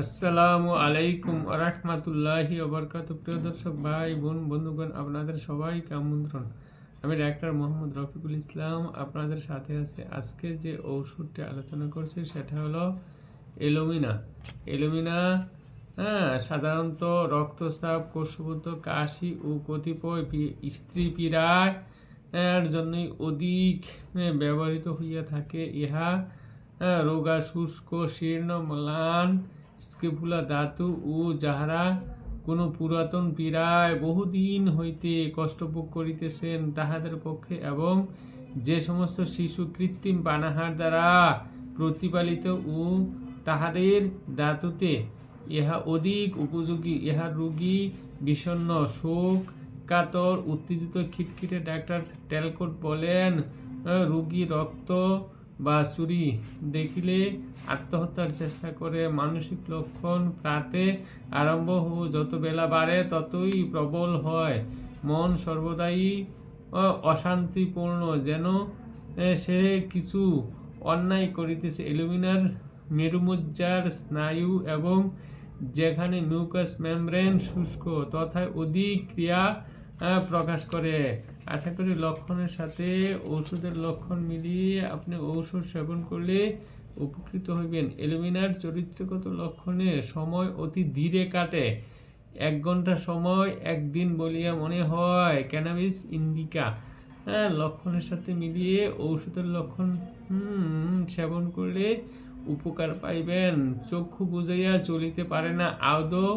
আসসালামু আলাইকুম রহমতুল্লাহি ওবরকাত প্রিয় দর্শক ভাই বোন বন্ধুগণ আপনাদের সবাইকে আমন্ত্রণ। আমি ডাক্তার মোহাম্মদ রফিকুল ইসলাম আপনাদের সাথে আছে। আজকে যে ঔষধটি আলোচনা করছি সেটা হলো এলোমিনা। এলোমিনা হ্যাঁ সাধারণত রক্তচাপ কোষবদ্ধ কাশি ও কতিপয় স্ত্রী পীড়ায় জন্যই অধিক ব্যবহৃত হইয়া থাকে। ইহা হ্যাঁ, রোগা শুষ্ক শীর্ণ ম্লান স্কেপুলা ধাতু ও যাহারা কোনো পুরাতন পীড়ায় বহুদিন হইতে কষ্টভোগ করিতেছেন তাহাদের পক্ষে এবং যে সমস্ত শিশু কৃত্রিম পানাহার দ্বারা প্রতিপালিত ও তাহাদের ধাতুতে ইহা অধিক উপযোগী, ইহা রোগী, বিষণ্ণ, শোক, কাতর, উত্তেজিত, খিটখিটে ডাক্তার টেলকোট বলেন, রোগী রক্ত বা চুরি দেখিলে আত্মহত্যার চেষ্টা করে মানসিক লক্ষণ প্রাতে আরম্ভ হো যত বেলা বাড়ে, ততই প্রবল হয়। মন সর্বদাই অশান্তিপূর্ণ। যেন সে কিছু অন্যায় করিতেছে। এলুমিনার মেরুমজ্জার স্নায়ু এবং যেখানে মিউকাস মেমব্রেন শুষ্ক তথা অধিক ক্রিয়া প্রকাশ করে। আশা করি লক্ষণের সাথে ওষুধের লক্ষণ মিলিয়ে আপনি ঔষধ সেবন করলে উপকৃত হইবেন। এলুমিনার চরিত্রগত লক্ষণে সময় অতি ধীরে কাটে। এক ঘণ্টা সময় একদিন বলিয়া মনে হয় ক্যানাবিস ইন্ডিকা হ্যাঁ লক্ষণের সাথে মিলিয়ে ঔষধের লক্ষণ সেবন করলে উপকার পাইবেন। চক্ষু বুঝাইয়া চলিতে পারে না। আদৌ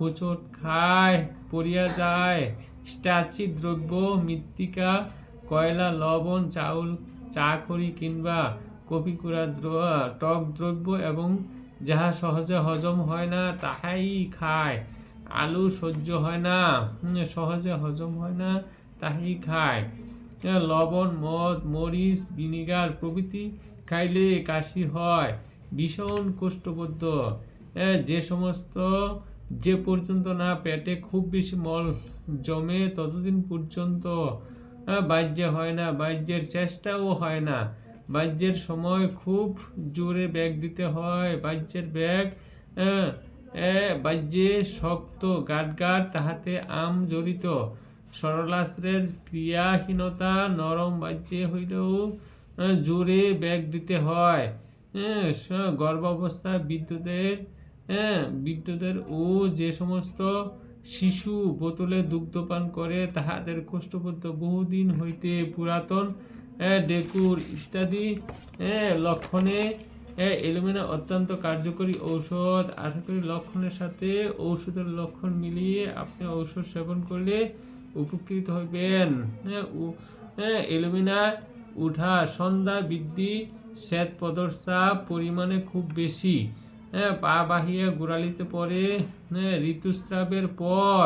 হোঁচট খায় পড়িয়া যায়। স্টাচি দ্রব্য মৃত্তিকা কয়লা লবণ চাউল চা করি কিংবা কফি কুড়া দ্র- টক দ্রব্য এবং যাহা সহজে হজম হয় না তাহাই খায়। আলু সহ্য হয় না সহজে হজম হয় না তাহাই খায়। লবণ মদ মরিচ ভিনিগার প্রভৃতি খাইলে কাশি হয় ভীষণ কোষ্ঠবদ্ধ। হ্যাঁ, যে সমস্ত যে পর্যন্ত না পেটে খুব বেশি মল জমে ততদিন পর্যন্ত হ্যাঁ, বাহ্য হয় না বাহ্যের চেষ্টাও হয় না। বাহ্যের সময় খুব জোরে ব্যাগ দিতে হয়। বাহ্যের ব্যাগ হ্যাঁ, বাহ্যে শক্ত গাট গাট তাহাতে আম জড়িত। সরলাস্ত্রের ক্রিয়াহীনতা নরম বাহ্যে হইলেও জোরে ব্যাগ দিতে হয়। হ্যাঁ, গর্ভাবস্থা বিদ্যুতের হ্যাঁ বিদ্যুতের ও যে সমস্ত শিশু বোতলে দুগ্ধপান করে তাহাদের কোষ্ঠবদ্ধ বহুদিন হইতে পুরাতন ডেকুর ইত্যাদি লক্ষণে এলুমিনা অত্যন্ত কার্যকরী ঔষধ। আশা করি লক্ষণের সাথে ঔষধের লক্ষণ মিলিয়ে আপনি ঔষধ সেবন করলে উপকৃত হইবেন। হ্যাঁ, হ্যাঁ, উঠা সন্ধ্যা বৃদ্ধি শ্বেত পদরচাপ পরিমাণে খুব বেশি। পা বাহিয়া গোড়ালিতে পড়ে হ্যাঁ ঋতুস্রাবের পর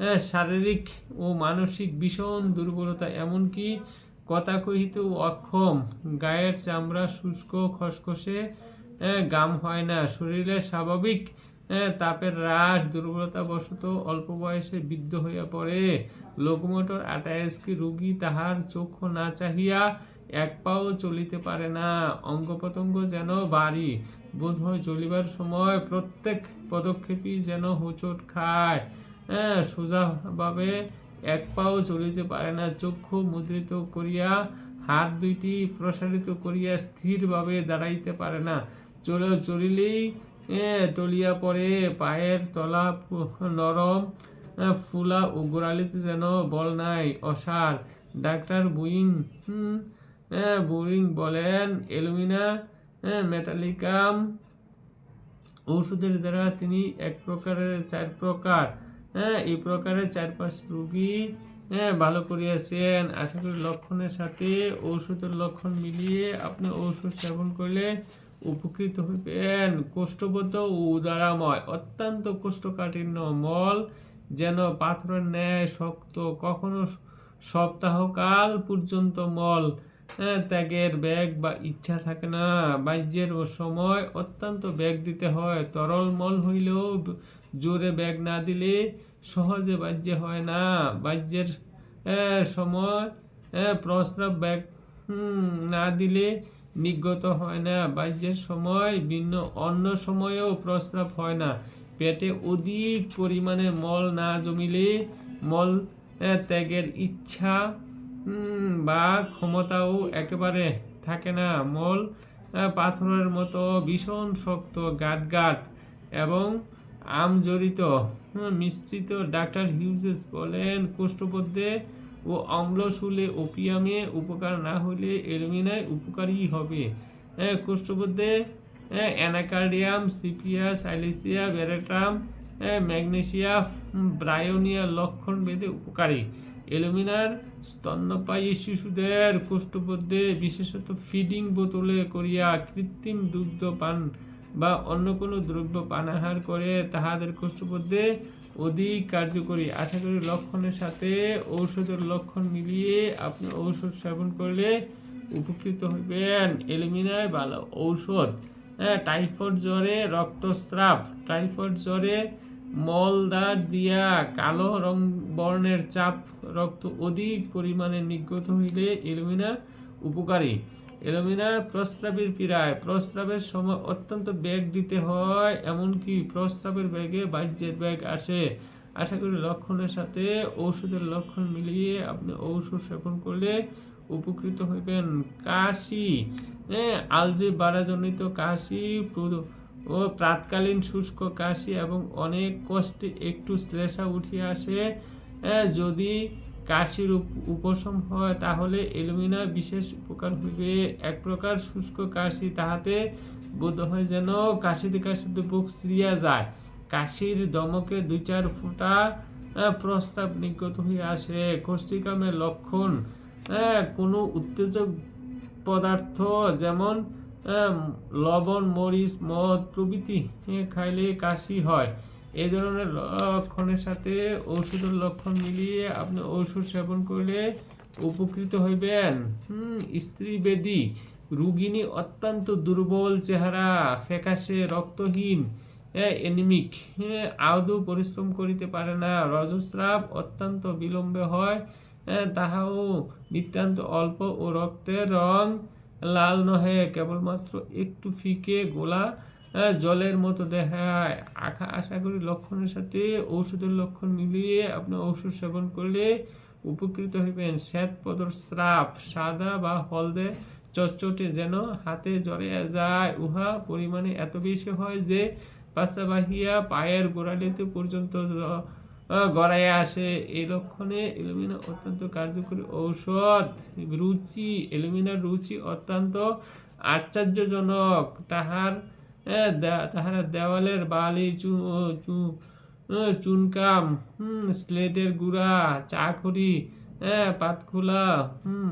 হ্যাঁ শারীরিক ও মানসিক ভীষণ দুর্বলতা এমনকি কথা কহিতেও অক্ষম। গায়ের চামড়া শুষ্ক খসখসে হ্যাঁ, গাম হয় না। শরীরে স্বাভাবিক হ্যাঁ, তাপের হ্রাস দুর্বলতা বশত অল্প বয়সে বৃদ্ধ হইয়া পড়ে। লোকোমোটর আটাইস্কি রোগী তাহার চক্ষু না চাহিয়া এক পাও চলিতে পারে না। অঙ্গ প্রত্যঙ্গ যেন বাড়ি বোধ হয় চলিবার সময় প্রত্যেক পদক্ষেপই যেন হোঁচট খায়। হ্যাঁ সোজাভাবে এক পাও চলিতে পারে না। চক্ষু মুদ্রিত করিয়া, হাত দুইটি প্রসারিত করিয়া স্থিরভাবে দাঁড়াইতে পারে না। চলে চলিলেই টলিয়া পড়ে। পায়ের তলা নরম ফুলা ও গোড়ালিতে যেন বল নাই, অসার। ডাক্তার বুইং এ, বুইং বলেন এলুমিনা হ্যাঁ মেটালিকাম ঔষধের দ্বারা তিনি এক প্রকারের চার প্রকার হ্যাঁ এই প্রকারের চারপাশ রুগী হ্যাঁ ভালো করিয়াছেন। আশা করি লক্ষণের সাথে ঔষধের লক্ষণ মিলিয়ে আপনি ঔষধ সেবন করলে উপকৃত হইবেন। কোষ্ঠবদ্ধ ও উদারাময় অত্যন্ত কোষ্ঠকাঠিন্য মল যেন পাথরের ন্যায় শক্ত কখনো সপ্তাহকাল পর্যন্ত মল হ্যাঁ, ত্যাগের ব্যাগ বা ইচ্ছা থাকে না। বাহ্যের সময় অত্যন্ত ব্যাগ দিতে হয়। তরল মল হইলেও জোরে ব্যাগ না দিলে সহজে বাহ্যে হয় না। বাহ্যের সময় প্রস্রাব ব্যাগ না দিলে নির্গত হয় না। বাহ্যের সময় ভিন্ন, অন্য সময়েও প্রস্রাব হয় না। পেটে অধিক পরিমাণে মল না জমিলে মল ত্যাগের ইচ্ছা বা ক্ষমতাও একেবারে থাকে না। মল পাথরের মতো ভীষণ শক্ত গাট গাট এবং আমজড়িত। মিশ্রিত ডাক্তার হিউজেস বলেন কোষ্ঠপদ্যে ও অম্লশূলে ওপিয়ামে উপকার না হলে এলুমিনায় উপকারী হবে। কোষ্ঠপদ্যে অ্যানাকার্ডিয়াম সিপিয়া সাইলেসিয়া বেরেট্রাম হ্যাঁ, ম্যাগনেসিয়া হুম, ব্রায়োনিয়া লক্ষণ বেদে উপকারী। এলুমিনার স্তন্যপায়ী শিশুদের কোষ্ঠপদ্যে বিশেষত ফিডিং বোতলে করিয়া কৃত্রিম দুগ্ধ পান বা অন্য কোনো দ্রব্য পানাহার করে তাহাদের কোষ্ঠপদ্যে অধিক কার্যকরী। আশা করি লক্ষণের সাথে ঔষধের লক্ষণ মিলিয়ে আপনি ঔষধ সেবন করলে উপকৃত হইবেন। এলিমিনায় ভালো ঔষধ। হ্যাঁ টাইফয়েড জ্বরে রক্তস্রাব। টাইফয়েড জ্বরে মলদার দিয়া কালো রং বর্ণের চাপ রক্ত অধিক পরিমাণে নির্গত হইলে এলুমিনা উপকারী। এলুমিনা প্রস্রাবের পীড়ায়। প্রস্রাবের সময় অত্যন্ত ব্যাগ দিতে হয়, এমনকি প্রস্রাবের ব্যাগে বাহ্যের ব্যাগ আসে। আশা করি লক্ষণের সাথে ঔষধের লক্ষণ মিলিয়ে আপনি ঔষধ সেবন করলে উপকৃত হইবেন। কাশি হ্যাঁ আলজে বাড়াজনিত কাশি প্রদ- ও প্রাতকালীন শুষ্ক কাশি এবং অনেক কষ্টে একটু শ্লেষা উঠিয়ে আসে। যদি কাশির উপশম হয়, তাহলে এলুমিনা বিশেষ উপকার হইবে। এক প্রকার শুষ্ক কাশি তাহাতে বোধ হয় যেন কাশিতে কাশিতে বুক সিরিয়া যায়। কাশির দমকে দুই চার ফোঁটা প্রস্তাব নির্গত হয়ে আসে। কোষ্ঠিকামের লক্ষণ কোনো উত্তেজক পদার্থ যেমন লবণ, মরিচ, মদ প্রভৃতি খাইলে কাশি হয়। এই ধরনের লক্ষণের সাথে ওষুধের লক্ষণ মিলিয়ে আপনি ওষুধ সেবন করলে উপকৃত হইবেন। হুম, স্ত্রী বেদি, রুগিনী অত্যন্ত দুর্বল চেহারা, ফ্যাকাশে, রক্তহীন এনিমিক আদৌ পরিশ্রম করিতে পারে না। রজস্রাব অত্যন্ত বিলম্বে হয় তাহাও নিতান্ত অল্প ও রক্তের রং লাল নহে কেবলমাত্র একটু ফিকে গোলা জলের মতো দেখায় আশা আশা করি লক্ষণের সাথে ঔষধের লক্ষণ মিলিয়ে আপনি ঔষধ সেবন করলে উপকৃত হইবেন। শ্বেত পদর স্রাব, সাদা বা হলদে চটচটে যেন হাতে জড়িয়ে যায়। উহা পরিমাণে এত বেশি হয় যে পাশা বাহিয়া পায়ের গোড়ালিতে পর্যন্ত গড়াইয়া আসে। এই লক্ষণে এলুমিনা অত্যন্ত কার্যকরী ঔষধ। রুচি, এলুমিনার রুচি অত্যন্ত আশ্চর্যজনক। তাহার তাহারা দেওয়ালের বালি, চু চু চুনকাম, হুম, স্লেটের গুঁড়া চাখড়ি হ্যাঁ পাতখোলা, হুম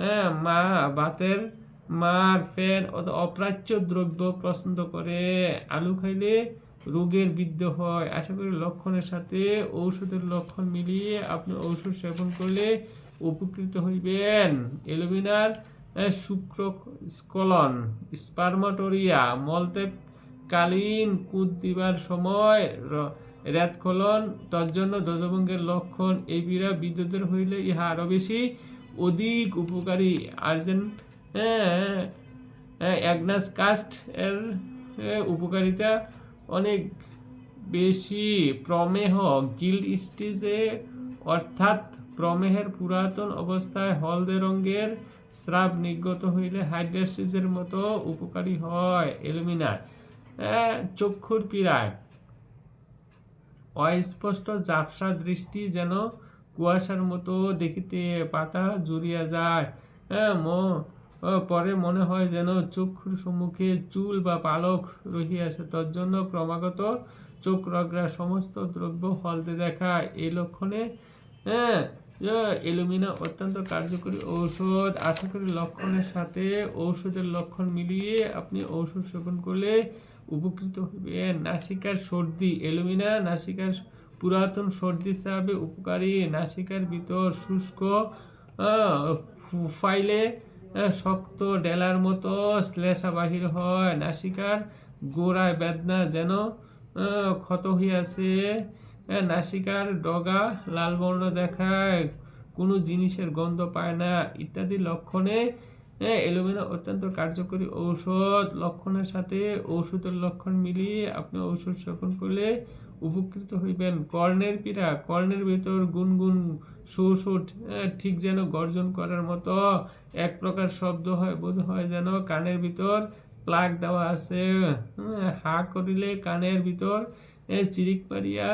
হ্যাঁ মা, বাতের মার ফ্যান অপ্রাচ্য দ্রব্য পছন্দ করে। আলু খাইলে রোগের বৃদ্ধ হয় আশা করি লক্ষণের সাথে ঔষধের লক্ষণ মিলিয়ে আপনি ঔষধ সেবন করলে উপকৃত হইবেন এলোমিনার শুক্র স্কলন স্পার্মাটোরিয়া মলত্যাগ কালীন কুদ দিবার সময় রেতকলন তজ্জন্য ধ্বজভঙ্গের লক্ষণ এই বিরা বিদ্যুতের হইলে ইহা আরও বেশি অধিক উপকারী আর্জেন্ট অ্যাগনাস কাস্ট এর উপকারিতা অনেক বেশি প্রমেহ গিল্ড স্টেজে, অর্থাৎ প্রমেহের পুরাতন অবস্থায় হলদে রঙের স্রাব নির্গত হইলে হাইড্রাসিসের মতো উপকারী হয় এলুমিনার। চক্ষুর পীড়ায়। অস্পষ্ট ঝাপসা দৃষ্টি যেন কুয়াশার মতো দেখিতে পাতা জুড়িয়া যায়। হ্যাঁ পরে মনে হয় যেন চক্ষুর সম্মুখে চুল বা পালক রহিয়াছে। তজ্জন্য ক্রমাগত চোখ রগড়া সমস্ত দ্রব্য হলতে দেখা। এই লক্ষণে হ্যাঁ এলুমিনা অত্যন্ত কার্যকরী ঔষধ। আশা করি লক্ষণের সাথে ঔষধের লক্ষণ মিলিয়ে আপনি ঔষধ সেবন করলে উপকৃত হইবেন। নাসিকার সর্দি, এলুমিনা নাসিকার পুরাতন সর্দি স্রাবে উপকারী। নাসিকার ভিতর শুষ্ক ফাইলে শক্ত ডেলার মতো শ্লেষা বাহির হয়। নাসিকার গোড়ায় বেদনা যেন ক্ষত হইয়াছে। নাসিকার ডগা লাল বর্ণ দেখায়, কোনো জিনিসের গন্ধ পায় না। ইত্যাদি লক্ষণে এলোমেনা অত্যন্ত কার্যকরী ঔষধ। লক্ষণের সাথে ঔষধের লক্ষণ মিলিয়ে আপনি ঔষধ সেবন করলে উপকৃত হইবেন। কর্ণের পীড়া কর্ণের ভেতর গুনগুন সুসুট ঠিক যেন গর্জন করার মতো এক প্রকার শব্দ হয় বোধ হয় যেন কানের ভিতর প্লাগ দেওয়া আছে। হা করিলে কানের ভিতর চিরিক পারিয়া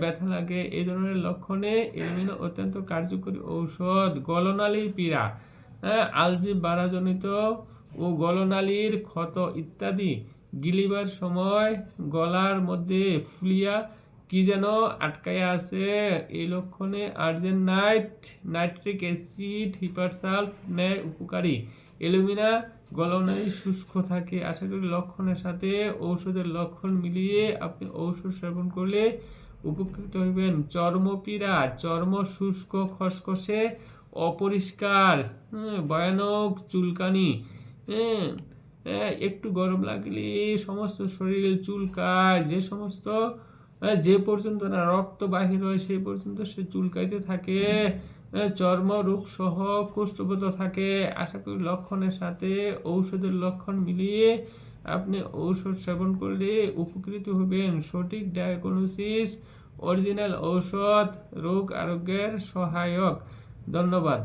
ব্যথা লাগে। এই ধরনের লক্ষণে এলমিনো অত্যন্ত কার্যকরী ঔষধ। গলনালীর পীড়া হ্যাঁ, আলজি বারাজনিত ও গলনালীর ক্ষত ইত্যাদি গিলিবার সময় গলার মধ্যে ফুলিয়া কি যেন আটকায়া আছে এই লক্ষণে argent nit nitric acid hepar sulph ন্যায় উপকারী। এলুমিনা গলনালী শুষ্ক থাকে। আশা করি লক্ষণের সাথে ঔষধের লক্ষণ মিলিয়ে আপনি ঔষধ সেবন করলে উপকৃত হইবেন। চর্মপীড়া চর্ম শুষ্ক খসখসে অপরিষ্কার ভয়ানক চুলকানি হ্যাঁ, একটু গরম লাগলে সমস্ত শরীর চুলকায় যে সমস্ত হ্যাঁ, যে পর্যন্ত না রক্ত বাহির হয় সেই পর্যন্ত সে চুলকাইতে থাকে। হ্যাঁ, চর্ম রোগ সহ কোষ্ঠবত থাকে। আশা করি লক্ষণের সাথে ঔষধের লক্ষণ মিলিয়ে আপনি ঔষধ সেবন করলে উপকৃত হবেন। সঠিক ডায়াগনোসিস অরিজিনাল ঔষধ রোগ আরোগ্যের সহায়ক। ধন্যবাদ।